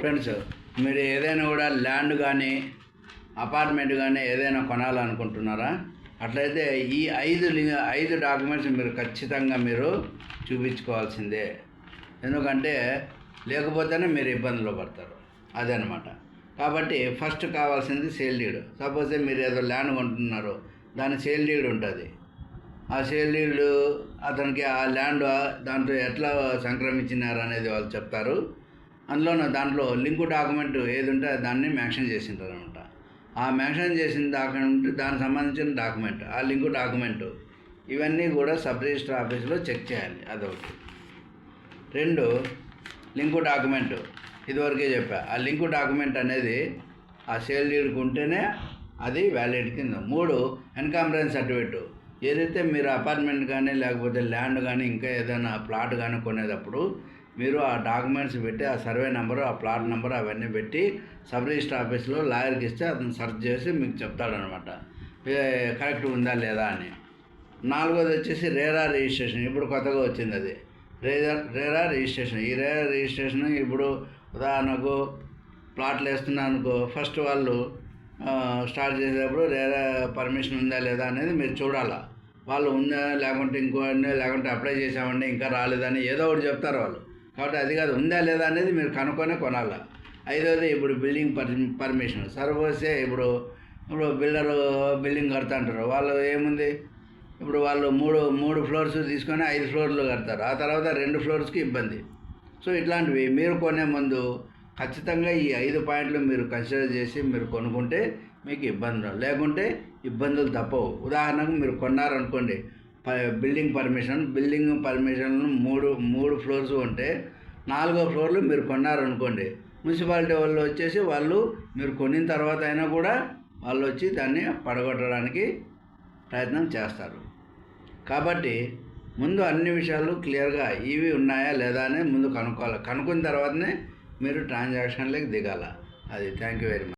Friends మీరు ఏదైనా కూడా ల్యాండ్ కానీ అపార్ట్మెంట్ కానీ ఏదైనా కొనాలనుకుంటున్నారా? అట్లయితే ఈ ఐదు లి- ఐదు డాక్యుమెంట్స్ మీరు ఖచ్చితంగా మీరు చూపించుకోవాల్సిందే. ఎందుకంటే లేకపోతేనే మీరు ఇబ్బందులు పడతారు. అదనమాట. కాబట్టి ఫస్ట్ కావాల్సింది సేల్ డీడ్. సపోజ్ మీరు ఏదో ల్యాండ్ కొంటున్నారు దాని సేల్ డీడ్ ఉంటుంది. ఆ సేల్ డీడ్ అతనికి ఆ ల్యాండ్ దాంట్లో ఎట్లా సంక్రమించినారు అనేది వాళ్ళు చెప్తారు. అందులోనూ దాంట్లో లింకు డాక్యుమెంట్ ఏది ఉంటే దాన్ని మెన్షన్ చేసింటారు అనమాట ఆ మెన్షన్ చేసిన డాక్యుమెంట్ దానికి సంబంధించిన డాక్యుమెంట్ ఆ లింకు డాక్యుమెంట్ ఇవన్నీ కూడా సబ్ రిజిస్టర్ ఆఫీస్లో చెక్ చేయాలి అదొకటి. రెండు లింకు డాక్యుమెంట్ ఇదివరకే చెప్పా. ఆ లింకు డాక్యుమెంట్ అనేది ఆ సేల్ డీడ్కి ఉంటేనే అది వ్యాలిడ్ కింద. మూడు ఎన్కాంబరెన్స్ సర్టిఫికేట్. ఏదైతే మీరు అపార్ట్మెంట్ కానీ లేకపోతే ల్యాండ్ కానీ ఇంకా ఏదైనా ప్లాట్ కానీ కొనేటప్పుడు మీరు ఆ డాక్యుమెంట్స్ పెట్టి ఆ సర్వే నెంబరు ఆ ప్లాట్ నెంబర్ అవన్నీ పెట్టి సబ్ రిజిస్టర్ ఆఫీస్లో లాయర్కి ఇస్తే అతను సర్చ్ చేసి మీకు చెప్తాడనమాట. కరెక్ట్ ఉందా లేదా అని. నాలుగోది వచ్చేసి రేరా రిజిస్ట్రేషన్. ఇప్పుడు కొత్తగా వచ్చింది అది. RERA RERA registration. ఈ రేరా రిజిస్ట్రేషన్ ఇప్పుడు ఉదాహరణకు ప్లాట్లు వేస్తున్నాను అనుకో ఫస్ట్ వాళ్ళు స్టార్ట్ చేసేటప్పుడు రేరా పర్మిషన్ ఉందా లేదా అనేది మీరు చూడాలా. వాళ్ళు ఉందా లేకుంటే ఇంకో లేకుంటే అప్లై చేసామండి ఇంకా రాలేదని ఏదో ఒకటి చెప్తారు వాళ్ళు. కాబట్టి అది కాదు ఉందా లేదా అనేది మీరు కనుక్కొనే కొనాలి. ఐదోది ఇప్పుడు బిల్డింగ్ పర్ పర్మిషన్. సర్వోసే ఇప్పుడు ఇప్పుడు బిల్డరు బిల్డింగ్ కడతా అంటారు వాళ్ళు ఏముంది? ఇప్పుడు వాళ్ళు మూడు మూడు ఫ్లోర్స్ తీసుకొని ఐదు ఫ్లోర్లు కడతారు. ఆ తర్వాత రెండు ఫ్లోర్స్కి ఇబ్బంది. సో ఇట్లాంటివి మీరు కొనే ముందు ఖచ్చితంగా ఈ ఐదు పాయింట్లు మీరు కన్సిడర్ చేసి మీరు కొనుక్కుంటే మీకు ఇబ్బందులు లేకుంటే ఇబ్బందులు తప్పవు. ఉదాహరణకు మీరు కొన్నారనుకోండి బిల్డింగ్ పర్మిషన్ బిల్డింగ్ పర్మిషన్ మూడు మూడు ఫ్లోర్స్ ఉంటే నాలుగో ఫ్లోర్లు మీరు కొన్నారనుకోండి. మున్సిపాలిటీ వాళ్ళు వచ్చేసి వాళ్ళు మీరు కొనిన తర్వాత అయినా కూడా వాళ్ళు వచ్చి దాన్ని పడగొట్టడానికి ప్రయత్నం చేస్తారు. కాబట్టి ముందు అన్ని విషయాలు క్లియర్గా ఇవి ఉన్నాయా లేదా అనేది ముందు కనుక్కోవాలి. కనుక్కున్న తర్వాతనే మీరు ట్రాన్సాక్షన్లోకి దిగాల. అది థ్యాంక్ యూ వెరీ మచ్